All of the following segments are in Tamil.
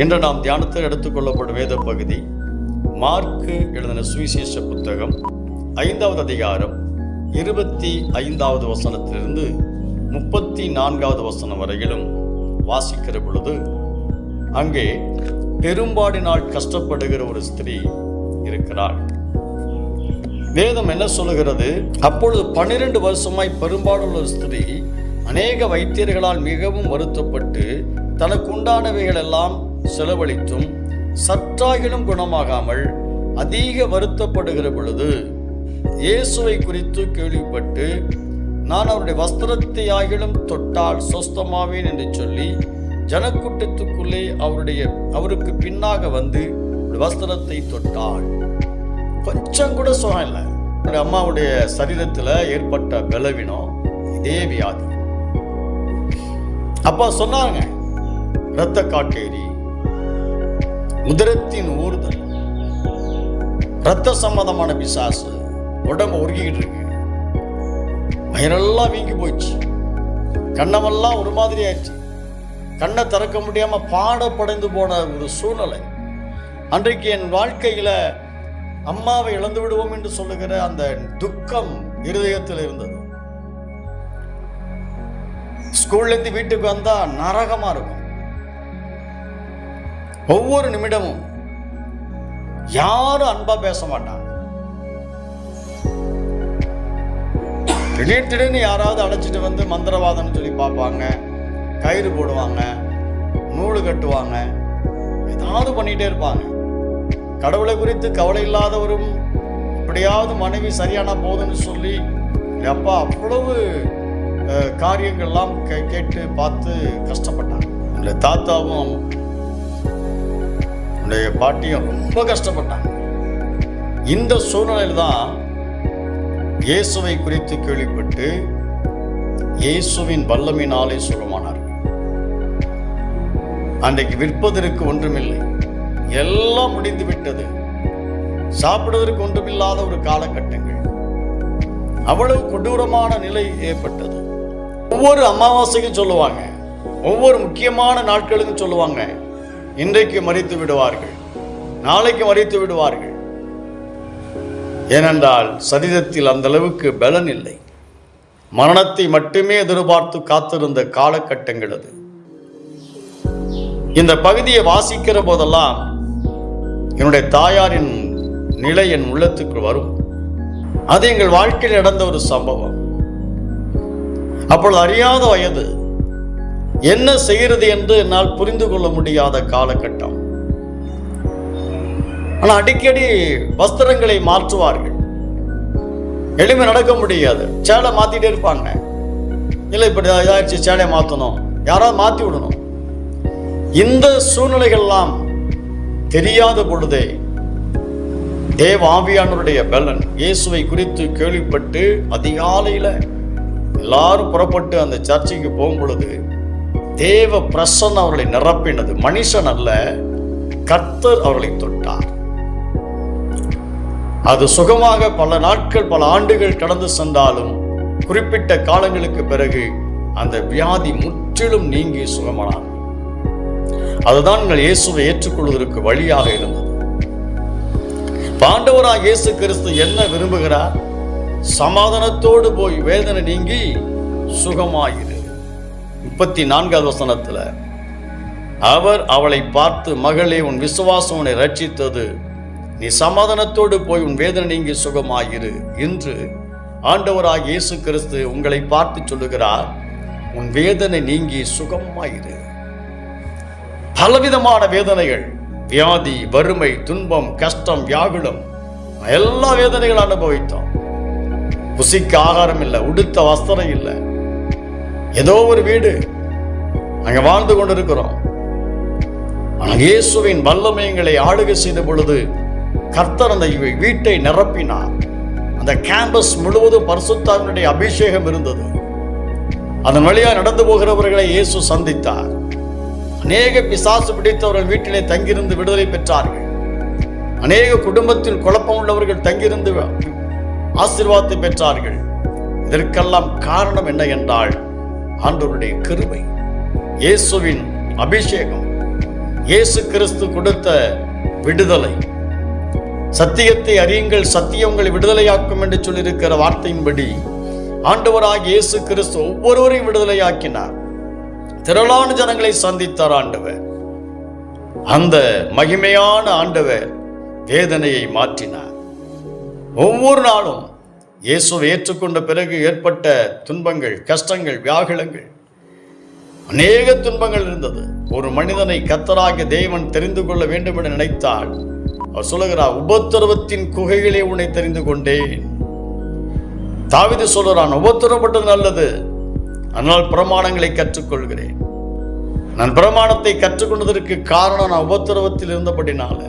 இன்று நாம் தியானத்தில் எடுத்துக்கொள்ளப்படும் வேத பகுதி மார்க்கு எழுதின சுவிசேஷ புத்தகம் ஐந்தாவது அதிகாரம் இருபத்தி ஐந்தாவது வசனத்திலிருந்து முப்பத்தி நான்காவது வசனம் வரையிலும் வாசிக்கிற பொழுது அங்கே பெரும்பாடினால் கஷ்டப்படுகிற ஒரு ஸ்திரீ இருக்கிறாள். வேதம் என்ன சொல்லுகிறது? அப்பொழுது பன்னிரண்டு வருஷமாய் பெரும்பாடுள்ள ஒரு ஸ்திரீ அநேக வைத்தியர்களால் மிகவும் வருத்தப்பட்டு தனக்கு உண்டானவைகள் எல்லாம் செலவழித்தும் சற்றாகிலும் குணமாகாமல் அதிக வருத்தப்படுகிற பொழுது இயேசுவை குறித்து கேள்விப்பட்டு நான் அவருடைய வஸ்திரத்தை ஆகிலும் தொட்டால் சொஸ்தமாவேன் என்று சொல்லி ஜனக்கூட்டத்துக்குள்ளே அவருடைய அவருக்கு பின்னாக வந்து அவருடைய வஸ்திரத்தை தொட்டாள். கொஞ்சம் கூட சுகம் இல்லை. என்னுடைய அம்மாவுடைய சரீரத்தில் ஏற்பட்ட பலவீனம் இதே வியாதி. அப்பா சொன்னாங்க இரத்த காட்டேரி உதரத்தின் ஊர்தல். ரத்த சம்மந்தமான பிசாசு உடம்பு உருகிக்கிட்டு இருக்கு. வயிறெல்லாம் வீங்கி போச்சு கண்ணமெல்லாம் ஒரு மாதிரி ஆயிடுச்சு. கண்ணை திறக்க முடியாம பாடப்படைந்து போன ஒரு சூழ்நிலை. அன்றைக்கு என் வாழ்க்கையில அம்மாவை இழந்து விடுவோம் என்று சொல்லுகிற அந்த துக்கம் இருதயத்தில் இருந்தது. ஸ்கூல்லேருந்து வீட்டுக்கு வந்தா நரகமா இருக்கும். ஒவ்வொரு நிமிடமும் யாரும் அன்பா பேச மாட்டாங்க. திடீர் திடீர்னு யாராவது அழைச்சிட்டு வந்து மந்திரவாதம்னு சொல்லி பார்ப்பாங்க. கயிறு போடுவாங்க நூல் கட்டுவாங்க ஏதாவது பண்ணிட்டே இருப்பாங்க. கடவுளை குறித்து கவலை இல்லாதவரும் எப்படியாவது மனைவி சரியானா போதுன்னு சொல்லி எங்க அப்பா அவ்வளவு காரியங்கள்லாம் கே- கேட்டு பார்த்து கஷ்டப்பட்டாங்க. என்னுடைய தாத்தாவும் என்னுடைய பாட்டியும் ரொம்ப கஷ்டப்பட்டாங்க இந்த சூழ்நிலையில் தான் இயேசுவை குறித்து கேள்விப்பட்டு இயேசுவின் வல்லமினாலே சுகமானார் அன்றைக்கு விற்பதற்கு ஒன்றுமில்லை. எல்லாம் முடிந்து விட்டது. சாப்பிடுவதற்கு ஒன்றுமில்லாத ஒரு காலகட்டங்கள். அவ்வளவு கொடூரமான நிலை ஏற்பட்டது. ஒவ்வொரு அமாவாசைக்கும் சொல்லுவாங்க. ஒவ்வொரு முக்கியமான நாட்களுக்கும் சொல்லுவாங்க. இன்றைக்கு மறித்து விடுவார்கள். நாளைக்கு மறித்து விடுவார்கள். ஏனென்றால் சரீரத்தில் அந்த அளவுக்கு பலன் இல்லை. மரணத்தை மட்டுமே எதிர்பார்த்து காத்திருந்த காலகட்டங்கள் அது. இந்த பகுதியை வாசிக்கிற போதெல்லாம் என்னுடைய தாயாரின் நிலை என் உள்ளத்துக்கு வரும். அது எங்கள் வாழ்க்கையில் நடந்த ஒரு சம்பவம். அப்பொழுது அறியாத வயது என்ன செய்கிறது என்று என்னால் புரிந்து கொள்ள முடியாத காலகட்டம். ஆனால் அடிக்கடி வஸ்திரங்களை மாற்றுவார்கள். எளிமை நடக்க முடியாது. சேலை மாத்திட்டே இருப்பாங்க. இல்லை இப்படி இதாயிடுச்சு சேலையை மாற்றணும். யாராவது மாற்றி விடணும். இந்த சூழ்நிலைகள்லாம் தெரியாத பொழுதே தேவ ஆவியானவருடைய பலன் இயேசுவை குறித்து கேள்விப்பட்டு அதிகாலையில் எல்லாரும் புறப்பட்டு அந்த சர்ச்சைக்கு போகும் பொழுது தேவ பிரசன்னம் அவர்களை நிரப்பினது. மனுஷன் அல்ல கர்த்தர் அவர்களை தொட்டார். அது சுகமாக பல நாட்கள் பல ஆண்டுகள் கடந்து சென்றாலும் குறிப்பிட்ட காலங்களுக்கு பிறகு அந்த வியாதி முற்றிலும் நீங்கி சுகமானார். அதுதான் உங்கள் இயேசுவை ஏற்றுக்கொள்வதற்கு வழியாக இருந்தது. பாண்டவராக இயேசு கிறிஸ்து என்ன விரும்புகிறார்? சமாதானத்தோடு போய் வேதனை நீங்கி சுகமாயிரு. முப்பத்தி நான்காவது வசனத்தில் அவர் அவளை பார்த்து மகளே உன் விசுவாசம் உன்னை ரட்சித்தது நீ சமாதானத்தோடு போய் உன் வேதனை நீங்கி சுகமாயிரு என்று ஆண்டவராக இயேசு கிறிஸ்து உங்களை பார்த்து சொல்லுகிறார். உன் வேதனை நீங்கி சுகமாயிரு. பலவிதமான வேதனைகள் வியாதி வறுமை துன்பம் கஷ்டம் வியாகுலம் எல்லா வேதனைகளும் அனுபவித்தோம். புசிக்க ஆகாரம் இல்லை உடுத்த வஸ்திரம் இல்லை ஏதோ ஒரு வீடு நாங்கள் வாழ்ந்து கொண்டிருக்கிறோம். ஆனால் இயேசுவின் வல்லமை எங்களை ஆளுகை செய்த பொழுது கர்த்தர் அந்த வீட்டை நிரப்பினார். அந்த கேம்பஸ் முழுவதும் பரிசுத்தாவினுடைய அபிஷேகம் இருந்தது. அதன் வழியாக நடந்து போகிறவர்களை இயேசு சந்தித்தார். அநேக பிசாசு பிடித்தவர்கள் வீட்டிலே தங்கியிருந்து விடுதலை பெற்றார்கள். அநேக குடும்பத்தில் குழப்பம் உள்ளவர்கள் தங்கியிருந்து ஆசீர்வாதத்தை பெற்றார்கள். இதற்கெல்லாம் காரணம் என்ன என்றால் ஆண்டவருடைய கிருபை இயேசுவின் அபிஷேகம் இயேசு கிறிஸ்து கொடுத்த விடுதலை. சத்தியத்தை அறியுங்கள் சத்தியம் உங்களை விடுதலையாக்கும் என்று சொல்லியிருக்கிற வார்த்தையின்படி ஆண்டவராக இயேசு கிறிஸ்து ஒவ்வொருவரையும் விடுதலையாக்கினார். திரளான ஜனங்களை சந்தித்தார் ஆண்டவர். அந்த மகிமையான ஆண்டவர் வேதனையை மாற்றினார். ஒவ்வொரு நாளும் இயேசுவை ஏற்றுக்கொண்ட பிறகு ஏற்பட்ட துன்பங்கள் கஷ்டங்கள் வியாகுலங்கள். அநேக துன்பங்கள் இருந்தது. ஒரு மனிதனை கத்தராக தேவன் தெரிந்து கொள்ள வேண்டும் என நினைத்தால் அவர் சொல்லுகிறார் உபத்திரவத்தின் குகைகளே உன்னை தெரிந்து கொண்டேன். தாவிது சொல்கிறான் உபத்திரப்பட்டது நல்லது. அதனால் பிரமாணங்களை கற்றுக்கொள்கிறேன். நான் பிரமாணத்தை கற்றுக்கொண்டதற்கு காரணம் நான் உபத்திரவத்தில் இருந்தபடினால.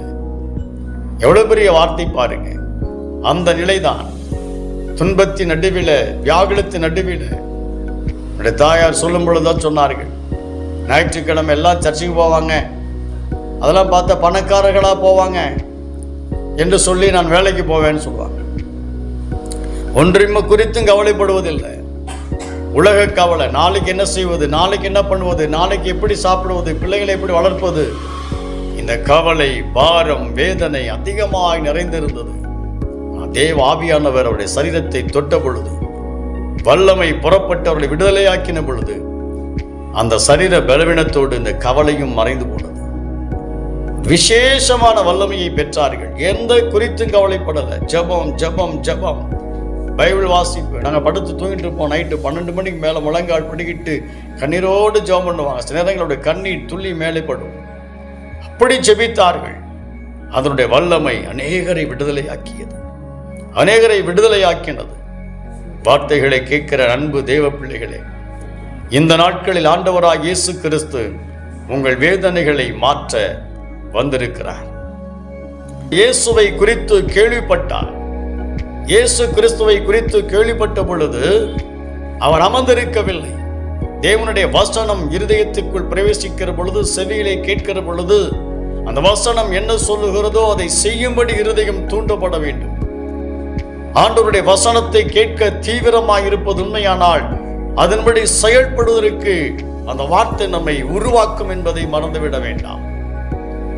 எவ்வளவு பெரிய வார்த்தை பாருங்க. அந்த நிலைதான். துன்பத்தின் நடுவில் வியாகுலத்தின் நடுவில். என்னுடைய தாயார் சொல்லும் பொழுதுதான் சொன்னார்கள். ஞாயிற்றுக்கிழமை எல்லாம் சர்ச்சுக்கு போவாங்க. அதெல்லாம் பார்த்தா பணக்காரர்களாக போவாங்க என்று சொல்லி நான் வேலைக்கு போவேன்னு சொல்லுவாங்க ஒன்றின்மை குறித்தும் கவலைப்படுவதில்லை. உலக கவலை நாளைக்கு என்ன செய்வது நாளைக்கு என்ன பண்ணுவது நாளைக்கு எப்படி சாப்பிடுவது பிள்ளைகளை எப்படி வளர்ப்பது இந்த கவலை பாரம் வேதனை அதிகமாக நிறைந்திருந்தது. தேவ ஆவியானவர் அவருடைய சரீரத்தை தொட்ட பொழுது வல்லமை புறப்பட்டு அவர்களை விடுதலையாக்கின பொழுது அந்த சரீர பலவீனத்தோடு இந்த கவலையும் மறைந்து போனது. விசேஷமான வல்லமையை பெற்றார்கள். எந்த குறித்தும் கவலைப்படலை. ஜெபம் ஜெபம் ஜெபம். பைபிள் வாசிப்பு. நாங்கள் படுத்து தூங்கிட்டு இருப்போம். நைட்டு பன்னெண்டு மணிக்கு மேலே முழங்கால் பிடிக்கிட்டு கண்ணீரோடு ஜெபம் பண்ணுவாங்க. சில நேரங்களுடைய கண்ணீர் துள்ளி மேலே படும். அப்படி ஜெபித்தார்கள். அதனுடைய வல்லமை அநேகரை விடுதலையாக்கியது. அநேகரை விடுதலையாக்கினது. வார்த்தைகளை கேட்கிற அன்பு தேவ பிள்ளைகளே இந்த நாட்களில் ஆண்டவராக இயேசு கிறிஸ்து உங்கள் வேதனைகளை மாற்ற வந்திருக்கிறார். இயேசுவை குறித்து கேள்விப்பட்டார். இயேசு கிறிஸ்துவை குறித்து கேள்விப்பட்ட பொழுது அவர் அமர்ந்திருக்கவில்லை. தேவனுடைய வசனம் இருதயத்துக்குள் பிரவேசிக்கிற பொழுது செவியிலே கேட்கிற பொழுது அந்த வசனம் என்ன சொல்லுகிறதோ அதை செய்யும்படி இருதயம் தூண்டப்பட வேண்டும். ஆண்டவருடைய வசனத்தை கேட்க தீவிரமாக இருப்பது உண்மையானால் அதன்படி செயல்படுவதற்கு அந்த வார்த்தை நம்மை உருவாக்கும் என்பதை மறந்துவிட வேண்டாம்.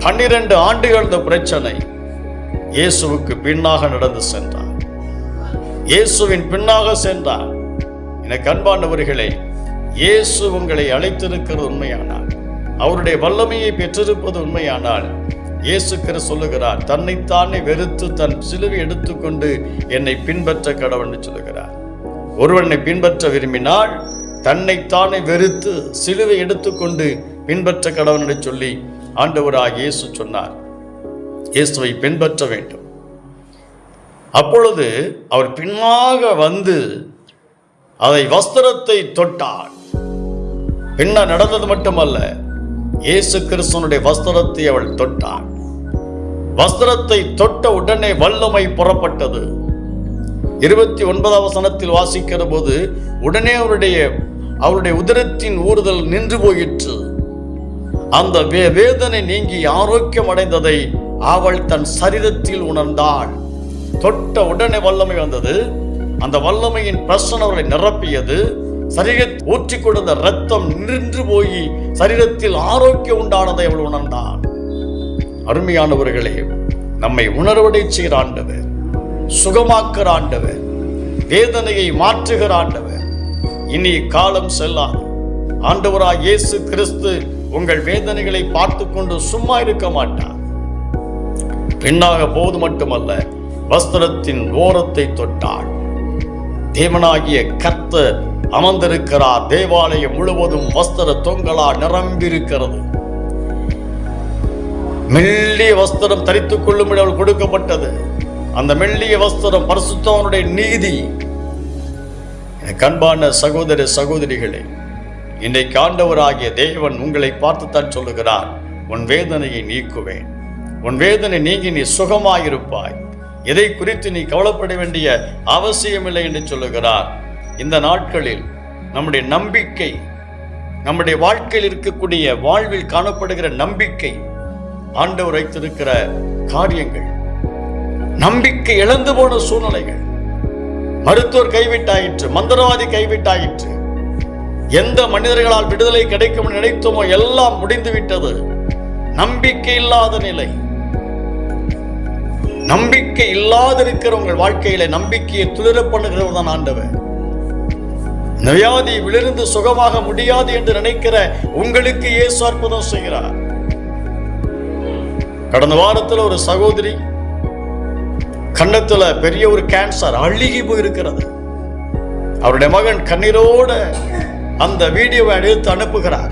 பன்னிரண்டு ஆண்டுகள் இந்த பிரச்சனை இயேசுவுக்கு பின்னாக நடந்து சென்றார். இயேசுவின் பின்னாக சென்றார். எனக்கு அன்பானவர்களே இயேசு உங்களை அழைத்திருக்கிறது உண்மையானால் அவருடைய வல்லமையை பெற்றிருப்பது உண்மையானால் இயேசு சொல்லுகிறார் தன்னைத்தானே வெறுத்து தன் சிலுவை எடுத்துக்கொண்டு என்னை பின்பற்ற கடவுள்னு சொல்லுகிறார். ஒருவனை பின்பற்ற விரும்பினால் தன்னைத்தானே வெறுத்து சிலுவை எடுத்துக்கொண்டு பின்பற்ற கடவுள் சொல்லி ஆண்டவராக இயேசு சொன்னார். இயேசுவை பின்பற்ற வேண்டும். அப்பொழுது அவர் பின்னாக வந்து அதை வஸ்திரத்தை தொட்டார். பின்ன நடந்தது மட்டுமல்ல இயேசு கிறிஸ்துவனுடைய வஸ்திரத்தை அவள் தொட்டாள். வஸ்திரத்தை தொட்ட உடனே வல்லமை புறப்பட்டது. இருபத்தி ஒன்பதாம் வசனத்தில் வாசிக்கிற போது உடனே அவருடைய அவருடைய உதிரத்தின் ஊறுதல் நின்று போயிற்று. அந்த வே வேதனை நீங்கி ஆரோக்கியம் அடைந்ததை அவள் தன் சரீரத்தில் உணர்ந்தாள். தொட்ட உடனே வல்லமை வந்தது. அந்த வல்லமையின் பிரசனம் அவளை நிரப்பியது. சரீர ஊற்றி கொடுத்த ரத்தம் நின்று போய் சரீரத்தில் ஆரோக்கியம் உண்டானதை அவள் உணர்ந்தான் அருமையானவர்களே நம்மை உணர்வடை செய்கிற ஆண்டவர் சுகமாக்குற ஆண்டவர் வேதனையை மாற்றுகிற ஆண்டவர். இனி காலம் செல்லாது. ஆண்டவராக இயேசு கிறிஸ்து உங்கள் வேதனைகளை பார்த்து கொண்டு சும்மா இருக்க மாட்டார். பெண்ணாக போது மட்டுமல்ல வஸ்திரத்தின் ஓரத்தை தொட்டாள். தேவனாகிய கர்த்தர் அமர்ந்திருக்கிறார். தேவாலயம் முழுவதும் வஸ்திர தொங்கலா நிரம்பியிருக்கிறது. மெல்லிய வஸ்திரம் தரித்துக் கொள்ளும்படி அவள் கொடுக்கப்பட்டது. அந்த மெல்லிய வஸ்திரம் பரிசுத்தவனுடைய நீதி. கண்பான சகோதர சகோதரிகளே இன்றைக்கு ஆண்டவராகிய தேவன் உங்களை பார்த்துத்தான் சொல்லுகிறார். உன் வேதனையை நீக்குவேன். உன் வேதனை நீங்கி நீ சுகமாயிருப்பாய். எதை குறித்து நீ கவலைப்பட வேண்டிய அவசியமில்லை என்று சொல்லுகிறார். இந்த நாட்களில் நம்முடைய நம்பிக்கை நம்முடைய வாழ்க்கையில் இருக்கக்கூடிய வாழ்வில் காணப்படுகிற நம்பிக்கை ஆண்டவர் வைத்திருக்கிற காரியங்கள் நம்பிக்கை இழந்து போன சூழ்நிலைகள் மருத்துவர் கைவிட்டாயிற்று மந்திரவாதி கைவிட்டாயிற்று எந்த மனிதர்களால் விடுதலை கிடைக்கும் நினைத்தோமோ எல்லாம் முடிந்து விட்டது நம்பிக்கை இல்லாத நிலை. நம்பிக்கை இல்லாதிருக்கிற உங்கள் வாழ்க்கையில நம்பிக்கையை துளிர பண்ணுகிறவர் தான் ஆண்டவர். நோயாதி விழுந்து சுகமாக முடியாது என்று நினைக்கிற உங்களுக்கு இயேசு அற்புதம் செய்கிறார். கடந்த வாரத்தில் ஒரு சகோதரி கன்னத்துல பெரிய ஒரு கேன்சர் அழுகி போயிருக்கிறது. அவருடைய மகன் கண்ணீரோட அந்த வீடியோவை எடுத்து அனுப்புகிறார்.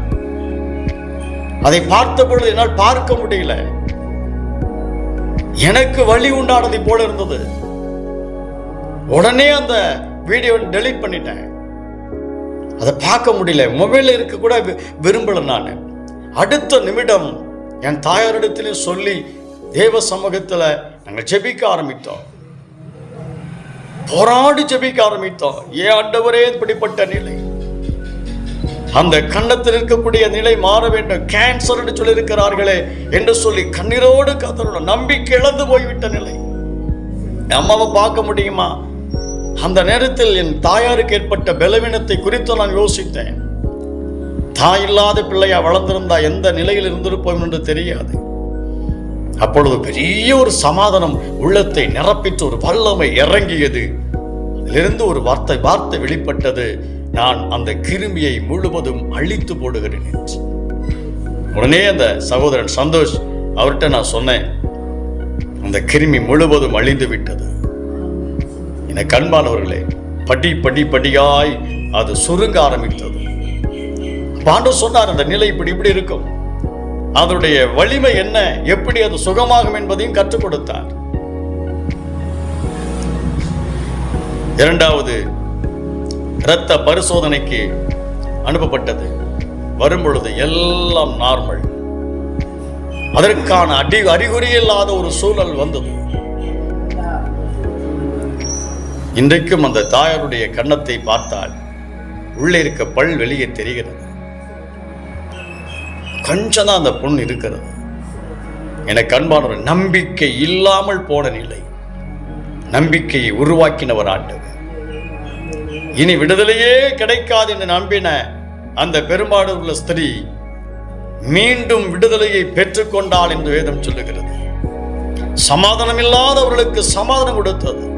அதை பார்த்த பொழுது என்னால் பார்க்க முடியல. எனக்கு வழி உண்டானதை போல இருந்தது. உடனே அந்த வீடியோவை டெலீட் பண்ணிட்டேன். அதை பார்க்க முடியல. மொபைலில் இருக்க கூட வி- நான். அடுத்த நிமிடம் என் தாயாரிடத்திலையும் சொல்லி தேவ சமூகத்தில் நாங்கள் ஜெபிக்க ஆரம்பித்தோம். போராடி ஜெபிக்க ஆரம்பித்தோம். ஏன் ஆண்டவரே இப்படிப்பட்ட நிலை. அந்த கண்ணத்தில் இருக்கக்கூடிய நிலை மாற வேண்டும். கேன்சர் என்று சொல்லியிருக்கிறார்களே என்று சொல்லி கண்ணீரோடு கத்தரோட நம்பிக்கை இழந்து போய்விட்ட நிலை. அம்மாவை பார்க்க முடியுமா? அந்த நேரத்தில் என் தாயாருக்கு ஏற்பட்ட பலவீனத்தை குறித்து நான் யோசித்தேன். தாய் இல்லாத பிள்ளையா வளர்ந்திருந்தா எந்த நிலையில் இருந்திருப்போம் என்று தெரியாது. அப்பொழுது பெரிய ஒரு சமாதானம் உள்ளத்தை நிரப்பிட்டு ஒரு வல்லமை இறங்கியது. அதிலிருந்து ஒரு வார்த்தை வார்த்தை வெளிப்பட்டது. நான் அந்த கிருமியை முழுவதும் அழித்து போடுகிறேன் உடனே அந்த சகோதரன் சந்தோஷ் அவர்கிட்ட நான் சொன்னேன் அந்த கிருமி முழுவதும் அழிந்து விட்டது. என கண்பானவர்களே படி படி படியாய் அது சுருங்க ஆரம்பித்தது. பாண்டு சொன்னார் அந்த நிலை இப்படி இப்படி இருக்கும். அதனுடைய வலிமை என்ன? எப்படி அது சுகமாகும் என்பதையும் கற்றுக் கொடுத்தார். இரண்டாவது இரத்த பரிசோதனைக்கு அனுப்பப்பட்டது. வரும்பொழுது எல்லாம் நார்மல். அதற்கான அடி அறிகுறி இல்லாத ஒரு சூழல் வந்தது. இன்றைக்கும் அந்த தாயாருடைய கன்னத்தை பார்த்தால் உள்ளே இருக்க பல் வெளியே தெரிகிறது. கொஞ்சம் தான் அந்த பொண்ணு இருக்கிறது. எனக்கு அன்பானவர் நம்பிக்கை இல்லாமல் போன நிலை நம்பிக்கையை உருவாக்கினவர் ஆண்டவர். இனி விடுதலையே கிடைக்காது என்று நம்பின அந்த பெரும்பாடு உள்ள ஸ்திரீ மீண்டும் விடுதலையை பெற்றுக்கொண்டாள் என்று வேதம் சொல்லுகிறது. சமாதானம் இல்லாதவர்களுக்கு சமாதானம் கொடுத்தது.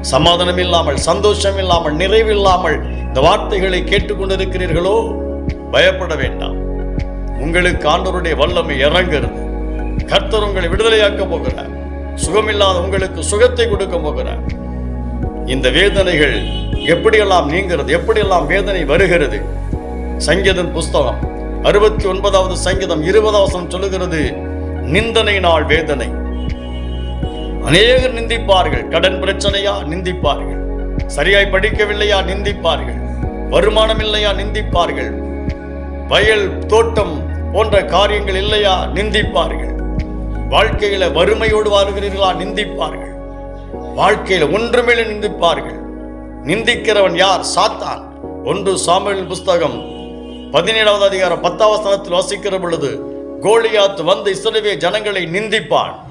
சமாதானம் இல்லாமல் சந்தோஷம் இல்லாமல் நிறைவில்லாமல் இந்த வார்த்தைகளை கேட்டுக்கொண்டிருக்கிறீர்களோ பயப்பட வேண்டாம். உங்களுக்கு ஆண்டவருடைய வல்லமை இறங்குறது கர்த்தர் உங்களை விடுதலையாக்க போகிறார். சுகமில்லாத உங்களுக்கு சுகத்தை கொடுக்க போகிறார். இந்த வேதனைகள் எப்படியெல்லாம் நீங்கிறது எப்படியெல்லாம் வேதனை வருகிறது? சங்கீதன் புஸ்தகம் அறுபத்தி ஒன்பதாவது சங்கீதம் இருபதாவது சொல்லுகிறது நிந்தனை நாள் வேதனை. அநேகர் நிந்திப்பார்கள். கடன் பிரச்சனையா? நிந்திப்பார்கள். சரியாய் படிக்கவில்லையா? நிந்திப்பார்கள். வருமானம் இல்லையா? நிந்திப்பார்கள். வயல் தோட்டம் போன்ற காரியங்கள் இல்லையா? நிந்திப்பார்கள். வாழ்க்கையில வறுமையோடு வாழ்கிறீர்களா? நிந்திப்பார்கள். வாழ்க்கையில ஒன்றுமேல நிந்திப்பார்கள். நிந்திக்கிறவன் யார்? சாத்தான். ஒன்று சாமுவேலின் புஸ்தகம் பதினேழாவது அதிகாரம் பத்தாவது ஸ்தலத்தில் வாசிக்கிற பொழுது கோலியாத் வந்து இசனவே ஜனங்களை நிந்திப்பான்.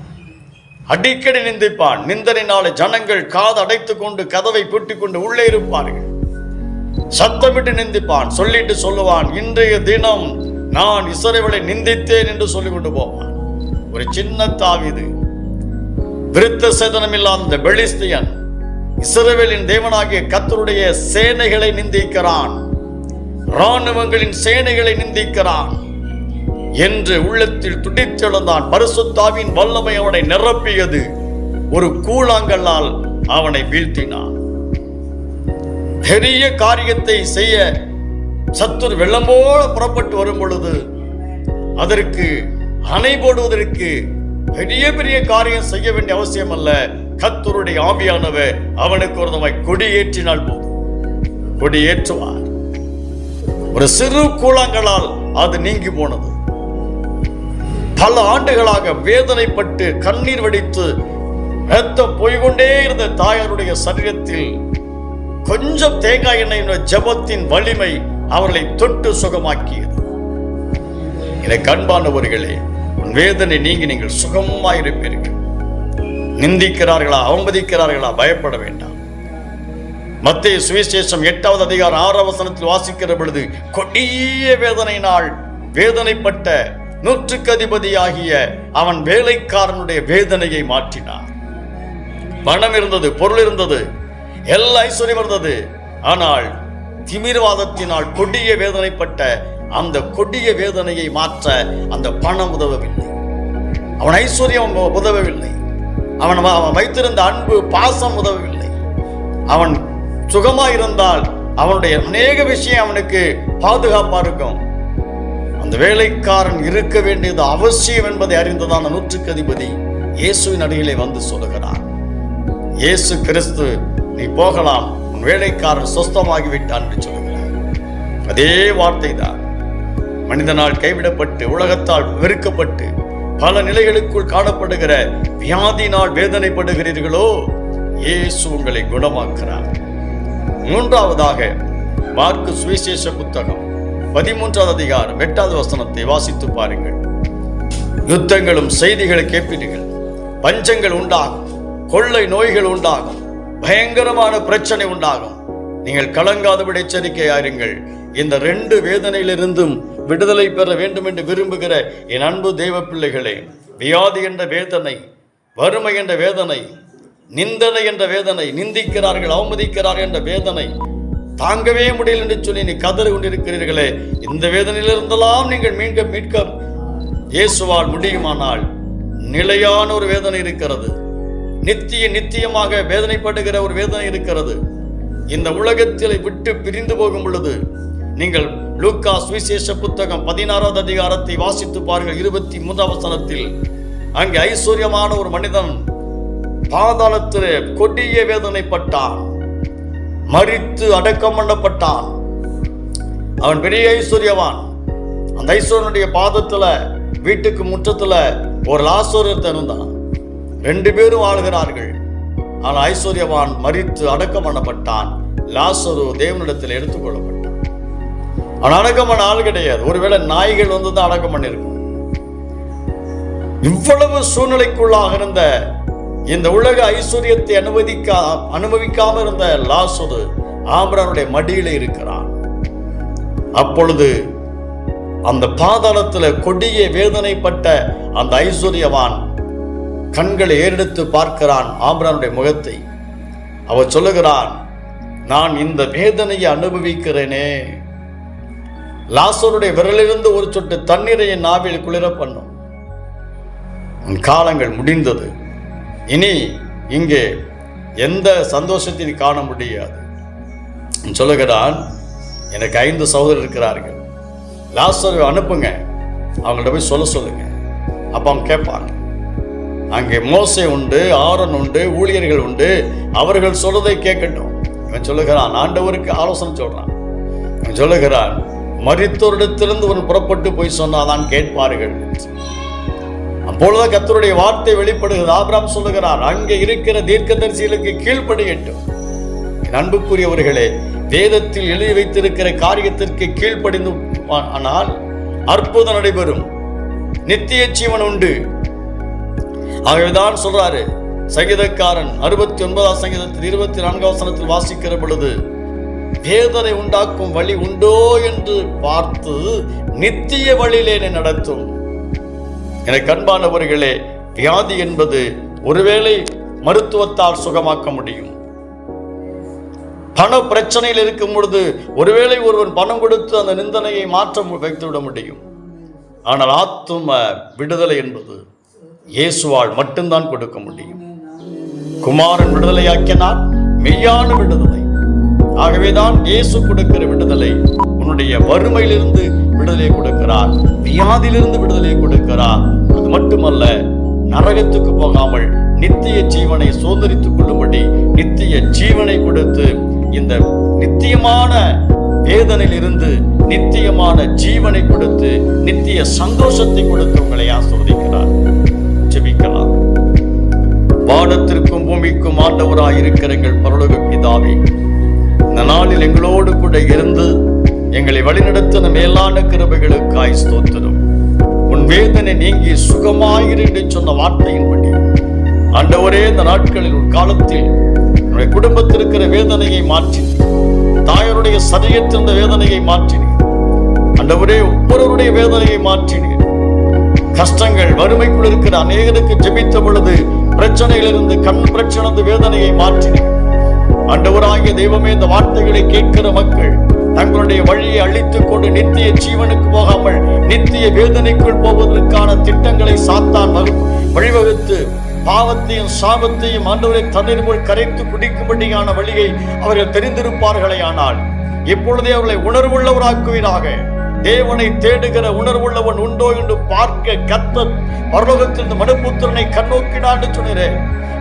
அடிக்கடி நிந்திப்பான். நிந்தனினால ஜனங்கள் காது அடைத்து கொண்டு கதவை பூட்டிக் கொண்டு உள்ளே இருப்பார்கள். சத்தமிட்டு நிந்திப்பான். சொல்லிட்டு சொல்லுவான் இன்றைய தினம் நான் இஸ்ரவேலை நிந்தித்தேன் என்று சொல்லிக் கொண்டு போவான். ஒரு சின்ன தாவிது விருத்த சேதனம் இல்லாத இந்த பெலிஸ்தியன் இஸ்ரவேலின் தேவனாகிய கத்தருடைய சேனைகளை நிந்திக்கிறான். இராணுவங்களின் சேனைகளை நிந்திக்கிறான். என்று உள்ளத்தில் துடித்தெழுந்தான். பரிசுத்தாவின் வல்லமை அவனை நிரப்பியது. ஒரு கூழாங்கல்லால் அவனை வீழ்த்தினான். பெரிய காரியத்தை செய்ய சத்துரு வெள்ளம் போல புறப்பட்டு வரும் பொழுது அதற்கு அணை போடுவதற்கு பெரிய பெரிய காரியம் செய்ய வேண்டிய அவசியம் அல்ல கத்தருடைய ஆவியானவர் அவனுக்கு ஒரு நம்மை கொடியேற்றினால் போதும். கொடியேற்றுவார். ஒரு சிறு கூழாங்களால் அது நீங்கி போனது. பல ஆண்டுகளாக வேதனைப்பட்டு கண்ணீர் வடித்து ரத்தம் போய்கொண்டே இருந்த தாயாருடைய சரீரத்தில் கொஞ்சம் தேங்காய் எண்ணெய் ஜபத்தின் வலிமை அவர்களை தொட்டு சுகமாக்கியது. எனக்கு அன்பானவர்களே உன் வேதனை நீங்கி நீங்கள் சுகமாயிருப்பீர்கள். நிந்திக்கிறார்களா அவமதிக்கிறார்களா பயப்பட வேண்டாம். மத்திய சுவிசேஷம் எட்டாவது அதிகாரம் ஆறாம் வசனத்தில் வாசிக்கிற பொழுது கொடிய வேதனையினால் வேதனைப்பட்ட நூற்றுக்கு அதிபதியாகிய அவன் வேலைக்காரனுடைய வேதனையை மாற்றினான். பணம் இருந்தது பொருள் இருந்தது எல்லா ஐஸ்வர்யம் இருந்தது. ஆனால் திமிர்வாதத்தினால் கொடிய வேதனைப்பட்ட அந்த கொடிய வேதனையை மாற்ற அந்த பணம் உதவவில்லை. அவன் ஐஸ்வர்யம் உதவவில்லை. அவன் அவன் வைத்திருந்த அன்பு பாசம் உதவவில்லை. அவன் சுகமாக இருந்தால் அவனுடைய அநேக விஷயம் அவனுக்கு பாதுகாப்பாக இருக்கும். அந்த வேலைக்காரன் இருக்க வேண்டியது அவசியம் என்பதை அறிந்ததான நூற்றுக்கு அதிபதி இயேசுவின் அடியிலே வந்து சொல்லுகிறார். இயேசு கிறிஸ்து நீ போகலாம் உன் வேலைக்காரன் சொஸ்தமாகி விட்டான் என்று சொல்லுகிறார். அதே வார்த்தை தான் மனிதனால் கைவிடப்பட்டு உலகத்தால் வெறுக்கப்பட்டு பல நிலைகளுக்குள் காணப்படுகிற வியாதினால் வேதனைப்படுகிறீர்களோ இயேசு உங்களை குணமாக்கிறார் மூன்றாவதாக மார்க்கு சுவிசேஷ புத்தகம். பதிமூன்றாவது அதிகாரம் எட்டாவது வசனத்தை வாசித்து பாருங்கள். யுத்தங்களும் செய்திகளை கேட்பீர்கள். பஞ்சங்கள் உண்டாகும். கொள்ளை நோய்கள் உண்டாகும். பயங்கரமான பிரச்சனை உண்டாகும். நீங்கள் கலங்காதபடி எச்சரிக்கையாருங்கள் இந்த ரெண்டு வேதனையிலிருந்தும் விடுதலை பெற வேண்டும் என்று விரும்புகிற என் அன்பு தெய்வ பிள்ளைகளே வியாதி என்ற வேதனை வறுமை என்ற வேதனை நிந்தனை என்ற வேதனை நிந்திக்கிறார்கள் அவமதிக்கிறார்கள் என்ற வேதனை தாங்கவே முடியல என்று சொல்லி நீ கதறி கொண்டிருக்கிறீர்களே. இந்த வேதனையிலிருந்தெல்லாம் நீங்கள் மீட்க மீட்க இயேசுவால் முடியுமானால் நிலையான ஒரு வேதனை இருக்கிறது. நித்திய நித்தியமாக வேதனைப்படுகிற ஒரு வேதனை இருக்கிறது. இந்த உலகத்தில் விட்டு பிரிந்து போகும் பொழுது நீங்கள் லூக்கா சுவிசேஷ புத்தகம் பதினாறாவது அதிகாரத்தை வாசித்து பாருங்கள். இருபத்தி மூன்றாம் வசனத்தில் அங்கே ஐஸ்வர்யமான ஒரு மனிதன் பாதாளத்திலே கொடிய வேதனைப்பட்டான். மரித்து அடக்கம் பண்ணப்பட்டான். அவன் பெரிய ஐஸ்வர்யவான். அந்த ஐஸ்வரனுடைய பாதத்துல வீட்டுக்கு முற்றத்துல ஒரு லாசோரியத்தை இருந்தான் ரெண்டு பேரும் ஆளுகிறார்கள். ஆனால் ஐஸ்வர்யவான் மரித்து அடக்கம் பண்ணப்பட்டான். லாசரு தேவனிடத்தில் எடுத்துக்கொள்ளப்பட்டான் அவன் அடக்கம் பண்ண ஆள் கிடையாது. ஒருவேளை நாய்கள் வந்து தான் அடக்கம் பண்ணிருக்கும் இவ்வளவு சூழ்நிலைக்குள்ளாக இருந்த இந்த உலக ஐஸ்வர்யத்தை அனுமதிக்கா அனுபவிக்காம இருந்த லாசரு ஆம்பரனுடைய மடியில இருக்கிறான். அப்பொழுது அந்த பாதாளத்துல கொடிய வேதனைப்பட்ட அந்த ஐஸ்வர்யவான் கண்களை ஏறெடுத்து பார்க்கிறான் ஆம்பரனுடைய முகத்தை. அவர் சொல்லுகிறான் நான் இந்த வேதனையை அனுபவிக்கிறேனே. லாசருடைய விரலிலிருந்து ஒரு சொட்டு தண்ணீரை என் நாவில் குளிர பண்ணும் உன் காலங்கள் முடிந்தது. இனி இங்கே எந்த சந்தோஷத்தையும் காண முடியாது. சொல்லுகிறான் எனக்கு ஐந்து சகோதரர் இருக்கிறார்கள். லாசரை அனுப்புங்க. அவங்கள்ட்ட போய் சொல்ல சொல்லுங்க. அப்போ அவங்க கேட்பாங்க. அங்கே மோசை உண்டு ஆரன் உண்டு ஊழியர்கள் உண்டு. அவர்கள் சொல்றதை கேட்கட்டும். இவன் சொல்லுகிறான் ஆண்டவருக்கு ஆலோசனை சொல்றான். இவன் சொல்லுகிறான் மறித்தோரிடத்திலிருந்து ஒன்று புறப்பட்டு போய் சொன்னாதான் கேட்பார்கள் அப்பொழுது கத்தருடைய வார்த்தை வெளிப்படுகிறது. ஆபிராம் சொல்லுகிறார் அங்கே இருக்கிற தீர்க்கதரிசிகளுக்கு கீழ்ப்படியட்டும். அன்புக்குரியவர்களே வேதத்தில் எழுதி வைத்திருக்கிற காரியத்திற்கு கீழ்ப்படிந்து ஆனால் அற்புதம் நடைபெறும். நித்திய ஜீவன் உண்டு. ஆகவேதான் சொல்றாரு சங்கீதக்காரன் அறுபத்தி ஒன்பதாம் சங்கீதத்தில் இருபத்தி நான்காம் வசனத்தில் வாசிக்கிற பொழுது வேதனை உண்டாக்கும் வழி உண்டோ என்று பார்த்து நித்திய வழியிலே நடத்தும். எனக்கு அன்பானவர்களே வியாதி என்பது ஒருவேளை மருத்துவத்தால் சுகமாக்க முடியும். பண பிரச்சனையில் இருக்கும் பொழுது ஒருவேளை ஒருவன் பணம் கொடுத்து அந்த நிந்தனையை மாற்ற வைத்துவிட முடியும். ஆனால் ஆத்தும விடுதலை என்பது இயேசுவால் மட்டும்தான் கொடுக்க முடியும். குமாரன் விடுதலையாக்கினார் மெய்யான விடுதலை. ஆகவேதான் இயேசு கொடுக்கிற விடுதலை உன்னுடைய வறுமையிலிருந்து விடுதலை கொடுக்கிறார் வியாதியிலிருந்து விடுதலை கொடுக்கிறார். அது மட்டுமல்ல நரகத்துக்கு போகாமல் நித்திய ஜீவனை சுதந்திரித்துக் கொள்ளும்படி நித்திய ஜீவனை கொடுத்து இந்த நித்தியமான வேதனையில் இருந்து நித்தியமான ஜீவனை கொடுத்து நித்திய சந்தோஷத்தை கொடுத்து உங்களை ஆசிர்வதிக்கிறார் ஜெபிக்கலாம். வானத்திற்கும் பூமிக்கும் ஆண்டவராய் இருக்கிற எங்கள் பரலோக பிதாவே இந்த நாளில் எங்களோடு கூட இருந்து எங்களை வழிநடத்தின மேலான கிருபைகளுக்காய் ஸ்தோத்திரம். வேதனை நீங்கி சுகமாயிரு என்று சொன்ன வார்த்தையின்படி ஆண்டவரே இந்த நாட்களில் ஒரு காலத்தில் உன்னுடைய குடும்பத்தில் இருக்கிற வேதனையை மாற்றி தாயருடைய சதயத்திருந்த வேதனையை மாற்றினேன் ஆண்டவரே ஒவ்வொருவருடைய வேதனையை மாற்றினேன் கஷ்டங்கள் வறுமைக்குள் இருக்கிற அநேகருக்கு ஜெபித்த பொழுது பிரச்சனையிலிருந்து கண் பிரச்சனை வேதனையை மாற்றினேன் ஆண்டவராகிய தெய்வமே இந்த வார்த்தைகளை கேட்கிற மக்கள் தங்களுடைய வழியை அழித்துக் கொண்டு நித்திய ஜீவனுக்கு போகாமல் நித்திய வேதனைக்குள் போவதற்கான திட்டங்களை சாத்தான் வழிவகுத்து பாவத்தையும் சாபத்தையும் ஆண்டவரை தண்ணீர் போல் கரைத்து குடிக்கும்படியான வழியை அவர்கள் தெரிந்திருப்பார்களே ஆனால் இப்பொழுதே அவர்களை உணர்வுள்ளவராக்குவீராக. தேவனை தேடுகிற உணர்வுள்ளவன் உண்டோ என்று பார்க்க கத்த பரலோகத்திலிருந்து மனுபுத்திரனை கண்ணோக்கினான்னு சொன்னீரே.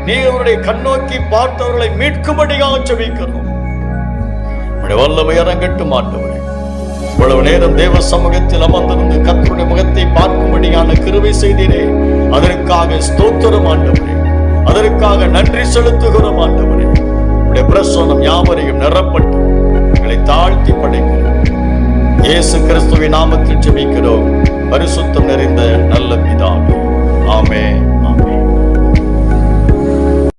நீ அவருடைய கண்ணோக்கி பார்த்தவர்களை மீட்கும்படியாக செவிக்கிறோம் உம்முடைய வல்லமை இறங்கட்டும் ஆண்டவரே. இவ்வளவு நேரம் தேவ சமூகத்தில் அமர்ந்திருந்து கத்தருடைய முகத்தை பார்க்கும்படியான கிருவை செய்தீரே. அதற்காக ஸ்தோத்திரம் ஆண்டவரே. அதற்காக நன்றி செலுத்துகிறோம் ஆண்டவரே. உடைய பிரசனம் யாவரையும் நிரப்பட்டு எங்களை தாழ்த்தி படைக்கிறோம். இயேசு கிறிஸ்துவின் நாமத்தில் ஜெபிக்கிறோம். பரிசுத்தம் நிறைந்த நல்ல பிதாவே. ஆமே